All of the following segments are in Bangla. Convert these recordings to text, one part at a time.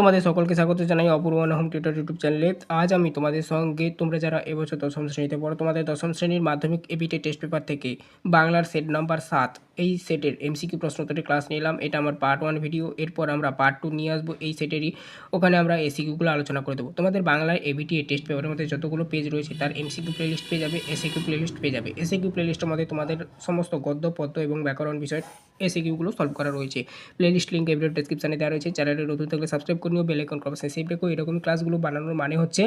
তোমাদের সকলকে স্বাগত জানাই অপূর্ব হোম টিউটার ইউটিউব চ্যানেলে। আজ আমি তোমাদের সঙ্গে তোমরা যারা এবছর দশম শ্রেণীতে পড়ো, তোমাদের দশম শ্রেণির মাধ্যমিক এবিটে টেস্ট পেপার থেকে বাংলার সেট নাম্বার সাত এই সেটের এমসিকিউ প্রশ্নোত্তরের ক্লাস নিলাম। এটা আমার পার্ট ওয়ান ভিডিও এরপর আমরা পার্ট টু নিয়ে আসব এই সেটেরই। ওখানে আমরা এসিকিউগুলো আলোচনা করে দেবো। তোমাদের বাংলার এবিটি টেস্ট পেপারের মধ্যে যতগুলো পেজ রয়েছে, তার এমসিকিউ প্লেলিস্ট পেয়ে যাবে এসিকিউ প্লেলিস্ট পেয়ে যাবে। এসিকিউ প্লেলিস্টের মধ্যে তোমাদের সমস্ত গদ্য, পদ্য এবং ব্যাকরণ বিষয় এসিকিউগুলো সলভ করা রয়েছে। প্লেলিস্ট লিঙ্ক এভিডিও ডেসক্রিপশনে দেওয়া রয়েছে। চ্যানেলে নতুন থাকলে সাবস্ক্রাইব করে নিও বেল আইকন অবশ্যই সেভ রেখো। এরকম ক্লাসগুলো বানানোর মানে হচ্ছে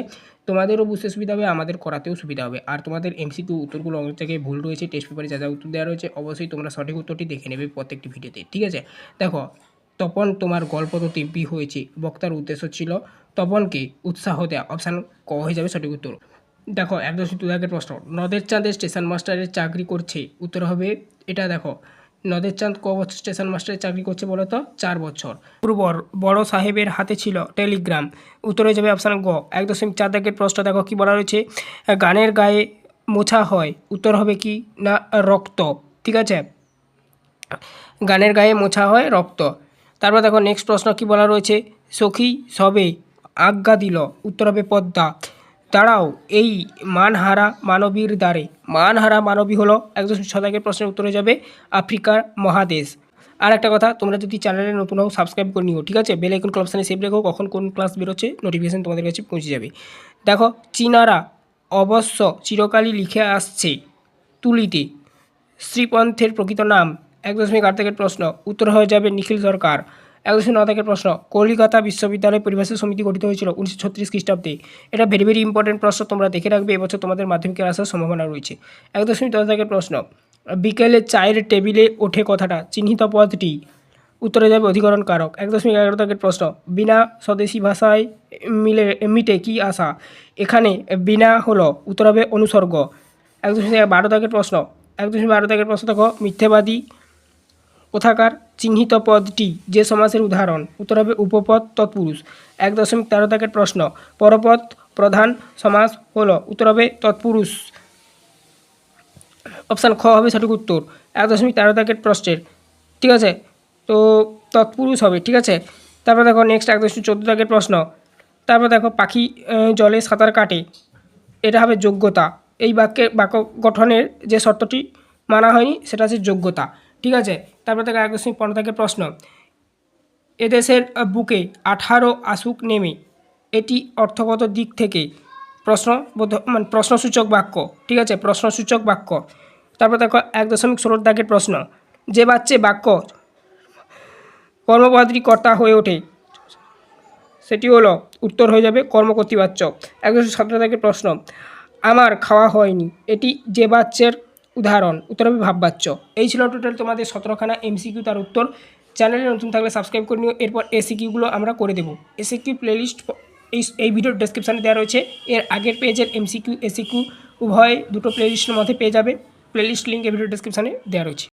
তোমাদেরও বুঝতে সুবিধা হবে, আমাদের করাতেও সুবিধা হবে। আর তোমাদের এমসিকিউ উত্তরগুলো অনেক জায়গায় ভুল রয়েছে টেস্ট পেপারে যা যা উত্তর দেওয়া রয়েছে, অবশ্যই তোমরা সঠিক উত্তরটি দেখে নেবে প্রত্যেকটি ভিডিওতে, ঠিক আছে? দেখো, তপন তোমার গল্প তো তিব্বি হয়েছে, বক্তার উদ্দেশ্য ছিল তপনকে উৎসাহ দেওয়া অপশান ক হয়ে যাবে সঠিক উত্তর। দেখো, এক একদম দু দাগের প্রশ্ন নদের চাঁদের স্টেশন মাস্টারের চাকরি করছে, উত্তর হবে এটা দেখো নদের চাঁদ ক বছর স্টেশন মাস্টারের চাকরি করছে বলো তো? চার বছর। পূর্বর বড় সাহেবের হাতে ছিল টেলিগ্রাম, উত্তরে যাবে অপশান গ। এক দশমিক চার দাগের প্রশ্ন দেখো কি বলা রয়েছে, গানের গায়ে মোছা হয়, উত্তর হবে কি না রক্ত, ঠিক আছে? গানের গায়ে মোছা হয় রক্ত। তারপর দেখো নেক্সট প্রশ্ন কি বলা রয়েছে? সখী, সবে আজ্ঞা দিল, উত্তর হবে পদ্মা। দাঁড়াও, এই মানহারা মানবীর দ্বারে। মানহারা মানবী হলো একদম শতাকের প্রশ্নের উত্তরে যাবে আফ্রিকার মহাদেশ। আর একটা কথা, তোমরা যদি চ্যানেলে নতুন হও সাবস্ক্রাইব করে নিও, ঠিক আছে? বেল আইকন ক্লাবসানে সেভ রেখো, কখন কোন ক্লাস বেরোচ্ছে নোটিফিকেশন তোমাদের কাছে পৌঁছে যাবে। দেখো, চীনারা অবশ্য চিরকালই লিখে আসছে তুলিতে। শ্রীপন্থের প্রকৃত নাম এক দশমিক আট থেকে প্রশ্ন। উত্তর হয়ে যাবে নিখিল সরকার। এক দশমিক ন থেকে প্রশ্ন, কলিকাতা বিশ্ববিদ্যালয় পরিবেশের সমিতি গঠিত হয়েছিল উনিশশো ছত্রিশ খ্রিস্টাব্দে। এটা ভেরি ভেরি ইম্পর্টেন্ট প্রশ্ন, তোমরা দেখে রাখবে, এবছর তোমাদের মাধ্যমিকের আসার সম্ভাবনা রয়েছে। এক দশমিক দশ থেকে প্রশ্ন, বিকেলে চায়ের টেবিলে ওঠে কথাটা, চিহ্নিত পদটি। উত্তরে যাবে অধিকরণ কারক। এক দশমিক এগারো থেকে প্রশ্ন, বিনা স্বদেশী ভাষায় মিলে, মিটে কি আসা এখানে বিনা হলো, উত্তর হবে অনুসর্গ। এক দশমিক বারো দাগের প্রশ্ন, এক দশমিক বারো দাগের প্রশ্ন দেখো, মিথ্যেবাদী কোথাকার চিহ্নিত পদটি যে সমাসের উদাহরণ? উত্তর হবে উপপদ তৎপুরুষ। এক দশমিক তেরো দাগের প্রশ্ন। পরপদ প্রধান সমাস হল। উত্তর হবে তৎপুরুষ। অপশান খ হবে সঠিক উত্তর। এক দশমিক তেরো দাগের প্রশ্নের। ঠিক আছে? তো তৎপুরুষ হবে, ঠিক আছে? তারপর দেখো নেক্সট এক দশমিক চোদ্দ দাগের প্রশ্ন। তারপর দেখো পাখি জলে সাঁতার কাটে। এটা হবে যোগ্যতা। এই বাক্যে, বাক্য গঠনের যে শর্তটি মানা হয়নি, সেটা হচ্ছে যোগ্যতা। ঠিক আছে? তারপর থেকে এক দশমিক পনেরো থেকে প্রশ্ন। এদেশের বুকে আঠারো আসুক নেমে, এটি অর্থগত দিক থেকে প্রশ্ন মানে প্রশ্নসূচক বাক্য, ঠিক আছে? প্রশ্নসূচক বাক্য। তারপর দেখো, এক দশমিক ষোলো দাগের প্রশ্ন। যে বাচ্চে বাক্য কর্মপদটি কর্তা হয়ে ওঠে, সেটি হলো উত্তর হয়ে যাবে কর্মকর্তৃবাচ্য। একশো সতেরো থেকে প্রশ্ন, আমার খাওয়া হয়নি। এটি যে বাচ্চের উদাহরণ, উত্তর হবে ভাববাচ্য। এই ছিল টোটাল তোমাদের সতেরোখানা এমসিকিউ তার উত্তর। চ্যানেলে নতুন থাকলে সাবস্ক্রাইব করে নিও, এরপর এসিকিউগুলো আমরা করে দেবো। এসিকিউ প্লেলিস্ট এই এই ভিডিওর ডেসক্রিপশানে দেওয়া রয়েছে। এর আগের পেজের এমসিকিউ এসিকিউ উভয় দুটো প্লেলিস্টের মধ্যে পেয়ে যাবে। প্লেলিস্ট লিঙ্ক এই ভিডিও ডেসক্রিপশানে দেওয়া রয়েছে।